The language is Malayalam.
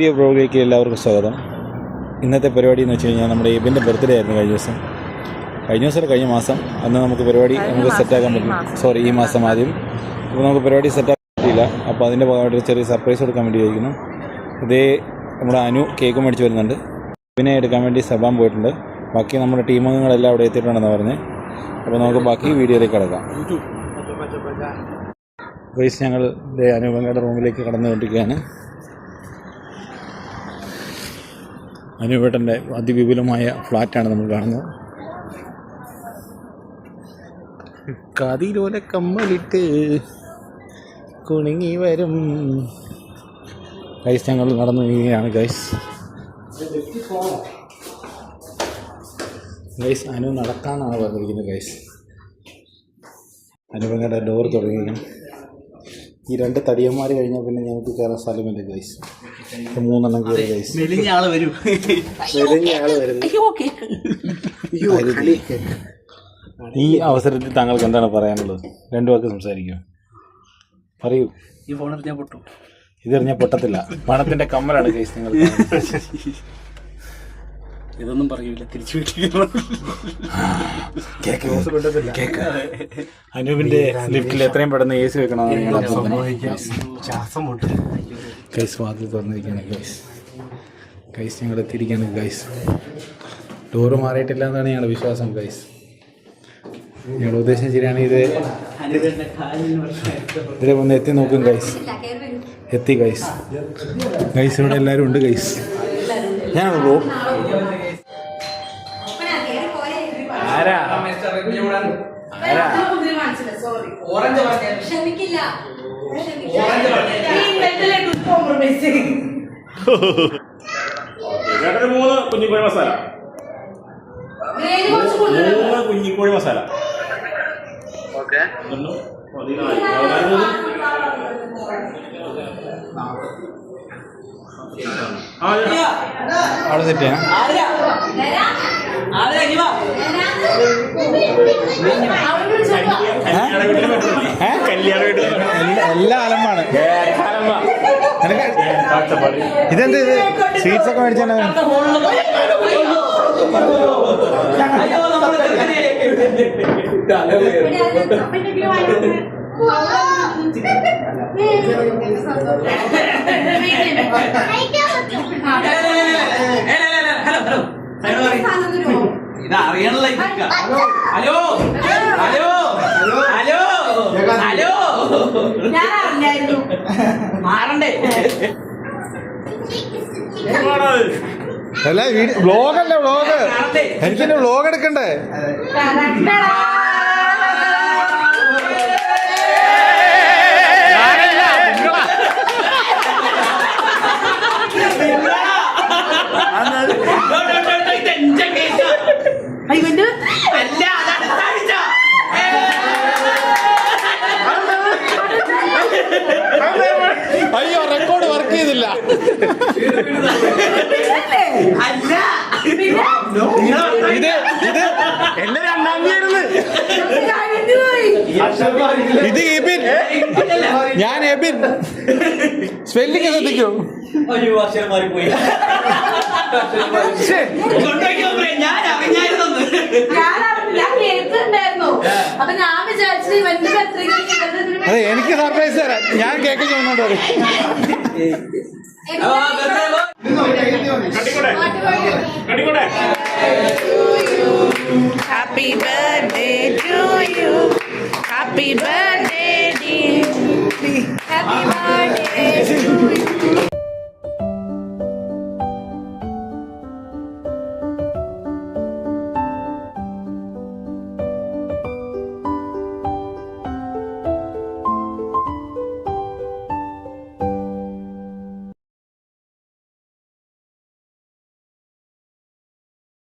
പുതിയ പ്രോഗ്രാമിലേക്ക് എല്ലാവർക്കും സ്വാഗതം. ഇന്നത്തെ പരിപാടി എന്ന് വെച്ച് കഴിഞ്ഞാൽ നമ്മുടെ ഇബിന്റെ ബർത്ത്ഡേ ആയിരുന്നു കഴിഞ്ഞ ദിവസം. കഴിഞ്ഞ ദിവസം കഴിഞ്ഞ മാസം. അന്ന് നമുക്ക് പരിപാടി നമുക്ക് സെറ്റാക്കാൻ പറ്റും സോറി ഈ മാസം. ആദ്യം. അപ്പോൾ നമുക്ക് പരിപാടി സെറ്റാക്കാൻ പറ്റിയില്ല. അപ്പോൾ അതിന്റെ ഭാഗമായിട്ട് ഒരു ചെറിയ സർപ്രൈസ് കൊടുക്കാൻ വേണ്ടി ചോദിക്കുന്നു ഇതേ നമ്മുടെ അനു കേക്ക് മേടിച്ച് വരുന്നുണ്ട്. ഇബിനെ എടുക്കാൻ വേണ്ടി സഭാൻ പോയിട്ടുണ്ട്. ബാക്കി നമ്മുടെ ടീം അംഗങ്ങളെല്ലാം അവിടെ എത്തിയിട്ടുണ്ടെന്ന് പറഞ്ഞ്. അപ്പോൾ നമുക്ക് ബാക്കി വീഡിയോയിലേക്ക് കിടക്കാം. ഞങ്ങൾ ദേ അനുപങ്ങളുടെ റൂമിലേക്ക് കടന്നുകൊണ്ടിരിക്കുകയാണ്. അനുവേട്ടന്റെ അതിവിപുലമായ ഫ്ലാറ്റാണ് നമ്മൾ കാണുന്നത്. കതിരോല കമ്മലിട്ട് കുണുങ്ങി വരും. ഗൈസ് ഞങ്ങൾ നടന്നു നീങ്ങുകയാണ് ഗൈസ് ഗൈസ് അനു നടക്കാനാണ് പറഞ്ഞിരിക്കുന്നത് ഗൈസ് അനുപങ്ങളുടെ ഡോർ തുടങ്ങിയിരിക്കണം ഈ രണ്ട് തടിയന്മാർ കഴിഞ്ഞാൽ പിന്നെ ഞങ്ങൾക്ക് കയറാൻ സ്ഥലമില്ല ഗൈസ് മൂന്നെണ്ണം കയറി ഗൈസ് മെലിഞ്ഞ ആൾ വരും. ഈ അവസരത്തിൽ താങ്കൾക്ക് എന്താണ് പറയാനുള്ളത്? രണ്ടു വാക്ക് സംസാരിക്കൂ. പറയൂ. ഈ ഫോൺ ഞാൻ പൊട്ടു. ഇതെറിഞ്ഞാൽ പൊട്ടത്തില്ല. പണത്തിന്റെ കമ്മലാണ് ഗൈസ് നിങ്ങൾ ഇതൊന്നും പറയൂല തിരിച്ചു വീട്ടിൽ കേക്ക്. അനൂപിന്റെ ലിഫ്റ്റിൽ എത്രയും പെട്ടെന്ന് എ സി വെക്കണമെന്ന് ഞങ്ങൾ ഗൈസ് വാതിൽ തുറന്നിരിക്കുകയാണ് ഗൈസ്. ഗൈസ് ഞങ്ങൾ എത്തിയിരിക്കുകയാണ് ഗൈസ്. ഡോറ് മാറിയിട്ടില്ല എന്നാണ് ഞങ്ങളുടെ വിശ്വാസം ഗൈസ്. ഞങ്ങളുടെ ഉദ്ദേശം ശരിയാണ് ഇത് ഇതിലെ ഒന്ന് എത്തി നോക്കും ഗൈസ്. എത്തി ഗൈസ്. ഗൈസ് ഇവിടെ എല്ലാവരും ഉണ്ട് ഗൈസ്. ഞാനാണ് ബ്രോ ആരാ? ആരാ? ക്ഷമിക്കില്ല. ചേട്ടന് മൂന്ന് കുഞ്ഞിക്കോഴി മസാല. മൂന്ന് കുഞ്ഞിക്കോഴി മസാല. അവിടെ സെറ്റ് ചെയ്യാം കല്യാണ. എല്ലാ- അലമ്പാണ്. ഇതെന്ത് ഇത് സ്വീറ്റ്സ് ഒക്കെ മേടിച്ചാണ് ഇത് അറിയണല്ല ഇതൊക്കെ ഹലോ. ഹലോ. ഹലോ. ഹലോ. ഞാൻ അറിഞ്ഞായിരുന്നു. മാറണ്ടേ? അല്ല വ്ലോഗ് അല്ലേ വ്ലോഗ് എനിക്കെന്നെ വ്ലോഗ് എടുക്കണ്ടേ? കറക്റ്റടാ. ഇതെന്റെ അയ്യോ റെക്കോർഡ് വർക്ക് ചെയ്തില്ല. അല്ല. ഇത് ഇത് എന്റെ രണ്ടാം തീയതി കഴിഞ്ഞു പോയി ഇത് എബിൻ ഞാൻ എബിൻ സ്പെല്ലിംഗ് ശ്രദ്ധിക്കൂ. അയ്യോ മാറിപ്പോയി. ഞാൻ അറിഞ്ഞായിരുന്നു ഞാൻ ഞാൻ അപ്പൊ ഞാൻ വിചാരിച്ചത് ഇവന്റെ അതെ എനിക്ക് സർപ്രൈസ് തരാം. ഞാൻ കേക്ക് ചോദിച്ചോണ്ട് പറയും happy birthday to you happy birthday